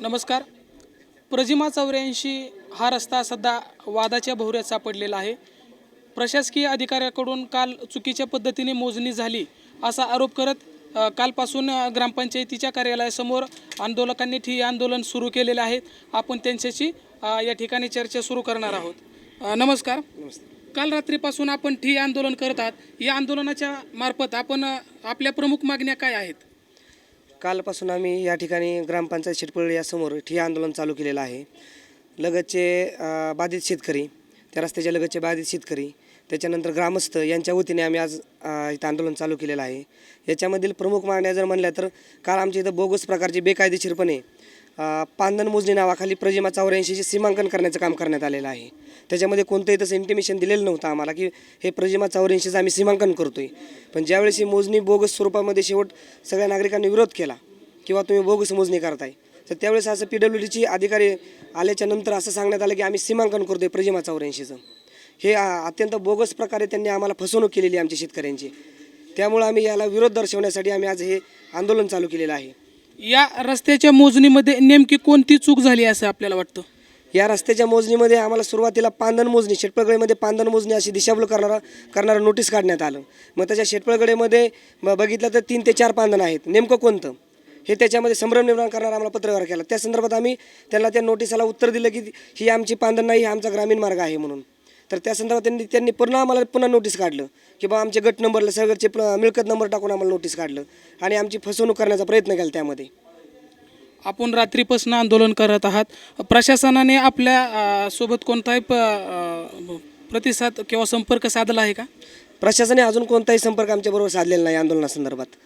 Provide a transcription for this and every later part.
नमस्कार. प्रजिमा चौऱ्याऐंशी हा रस्ता सध्या वादाच्या भोवऱ्यात सापडलेला आहे. प्रशासकीय अधिकाऱ्याकडून काल चुकीच्या पद्धतीने मोजणी झाली असा आरोप करत कालपासून ग्रामपंचायतीच्या कार्यालयासमोर आंदोलकांनी ठिय्या आंदोलन सुरू केलेले आहे आपण त्यांच्याशी या ठिकाणी चर्चा सुरू करणार आहोत. नमस्कार. काल रात्रीपासून आपण ठिय्या आंदोलन करत आहात. या आंदोलनाच्या मार्फत आपण आपल्या प्रमुख मागण्या काय आहेत? कालपासून आम्ही या ठिकाणी ग्रामपंचायत शेटपळी यासमोर ठिय्या आंदोलन चालू केलेलं आहे. लगतचे बाधित शेतकरी त्या रस्त्याच्या लगतचे बाधित शेतकरी त्याच्यानंतर ग्रामस्थ यांच्या वतीने आम्ही आज इथं आंदोलन चालू केलेलं आहे. याच्यामधील प्रमुख मागण्या जर म्हणल्या तर काल आमच्या इथं बोगस प्रकारचे बेकायदेशीरपणे पांदन मोजणी नावाखाली प्रजिमा चौऱ्याऐंशीचे सीमांकन करण्याचं काम करण्यात आलेलं आहे. त्याच्यामध्ये कोणतंही तसं इंटिमेशन दिलेलं नव्हतं आम्हाला की हे प्रजिमा चौऱ्याऐंशीचं आम्ही सीमांकन करतो आहे पण ज्यावेळेस ही मोजणी बोगस स्वरूपामध्ये शेवट सगळ्या नागरिकांनी विरोध केला किंवा तुम्ही बोगस मोजणी करताय तर त्यावेळेस असं पी डब्ल्यू डीची अधिकारी आल्याच्यानंतर असं सांगण्यात आलं की आम्ही सीमांकन करतो आहे प्रजिमा चौऱ्याऐंशीचं. हे अत्यंत बोगस प्रकारे त्यांनी आम्हाला फसवणूक केलेली आहे आमच्या शेतकऱ्यांची. त्यामुळं आम्ही याला विरोध दर्शवण्यासाठी आम्ही आज हे आंदोलन चालू केलेलं आहे. या रस्त्याच्या मोजणीमध्ये नेमकी कोणती चूक झाली असं आपल्याला वाटतं? या रस्त्याच्या मोजणीमध्ये आम्हाला सुरुवातीला पांदन मोजणी शेटपळगडेमध्ये पांदन मोजणी अशी दिशाभूल करणारा करणारं नोटीस काढण्यात आलं. मग त्याच्या शेटपळगडेमध्ये ब- बघितलं तर तीन ते चार पांधन आहेत. नेमकं कोणतं? हे त्याच्यामध्ये संभ्रम निर्माण करणारा आम्हाला पत्रकार केला. त्या संदर्भात आम्ही त्यांना त्या नोटिसाला उत्तर दिलं की ही आमची पांदन नाही ही आमचा ग्रामीण मार्ग आहे म्हणून. तर त्या संदर्भात त्यांनी त्यांनी पुन्हा आम्हाला पुन्हा नोटीस काढलं की बा आमचे गट नंबरला सगळ्याचे मिळकत नंबर टाकून आम्हाला नोटीस काढलं आणि आमची फसवणूक करण्याचा प्रयत्न केला त्यामध्ये. आपण रात्रीपासून आंदोलन करत आहात. प्रशासनाने आपल्यासोबत कोणताही प प्रतिसाद किंवा संपर्क साधला आहे का? प्रशासनाने अजून कोणताही संपर्क आमच्याबरोबर साधलेला नाही आंदोलनासंदर्भात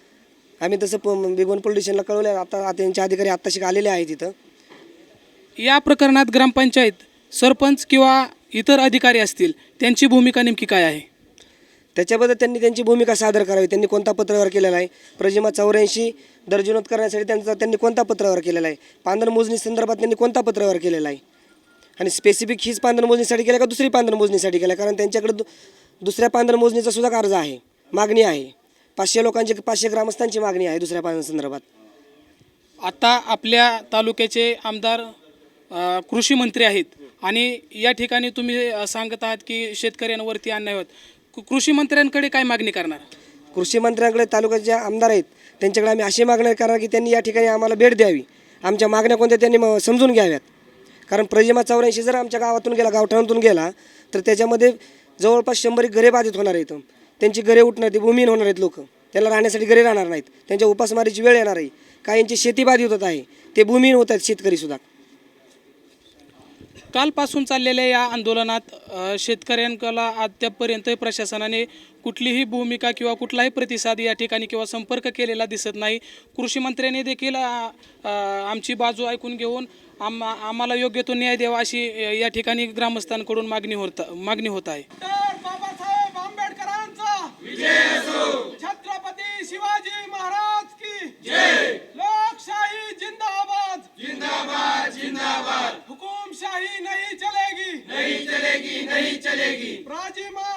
आम्ही तसं प बिगवन पोलीस स्टेशनला कळवलं आता त्यांचे अधिकारी आत्ताशी आलेले आहेत तिथं या प्रकरणात ग्रामपंचायत सरपंच किंवा इतर अधिकारी असतील त्यांची भूमिका नेमकी काय आहे? त्याच्याबद्दल त्यांनी त्यांची भूमिका सादर करावी. त्यांनी कोणता पत्रव्यवहार केलेला आहे? प्रजिमा चौऱ्याऐंशी दर्जनोत करण्यासाठी त्यांचा त्यांनी कोणता पत्रव्यवहार केलेला आहे? पांदन मोजणी संदर्भात त्यांनी कोणता पत्रव्यवहार केलेला आहे? आणि स्पेसिफिक हीच पांदन मोजणीसाठी केला का दुसरी पांदन मोजणीसाठी केला? कारण त्यांच्याकडे दु दुसऱ्या पांदन मोजणीचा सुद्धा अर्ज आहे. मागणी आहे. पाचशे लोकांची पाचशे ग्रामस्थांची मागणी आहे दुसऱ्या पांदन संदर्भात. आता आपल्या तालुक्याचे आमदार कृषी मंत्री आहेत. आणि या ठिकाणी तुम्ही सांगत आहात की शेतकऱ्यांवरती अन्याय होत. कृषी मंत्र्यांकडे काय मागणी करणार? कृषी मंत्र्यांकडे तालुक्याचे आमदार आहेत त्यांच्याकडे आम्ही अशी मागणी करणार की त्यांनी या ठिकाणी आम्हाला भेट द्यावी. आमच्या मागण्या कोणत्या त्यांनी म- समजून घ्याव्यात. कारण प्रजिमा चौऱ्याऐंशी जर आमच्या गावातून गेला गावठाणातून गेला तर त्याच्यामध्ये जवळपास शंभर घरे बाधित होणार आहेत. त्यांची घरे उठणार ती भूमिहीन होणार आहेत लोक. त्यांना राहण्यासाठी घरे राहणार नाहीत. त्यांच्या उपासमारीची वेळ येणार आहे. काहींची शेती बाधित होत आहे. ते भूमिहीन होत आहेत शेतकरीसुद्धा कालपासून चाललेल्या या आंदोलनात अ, शेतकऱ्यांकडला अद्यापपर्यंत प्रशासनाने कुठलीही भूमिका किंवा कुठलाही प्रतिसाद या ठिकाणी किंवा संपर्क केलेला दिसत नाही. कृषी मंत्र्यांनी देखील आमची बाजू ऐकून घेऊन आम आम्हाला योग्य तो न्याय द्यावा अशी या ठिकाणी ग्रामस्थांकडून मागणी होत मागणी होत आहे. नहीं चलेगी। प्राचीमा चौऱ्याऐंशी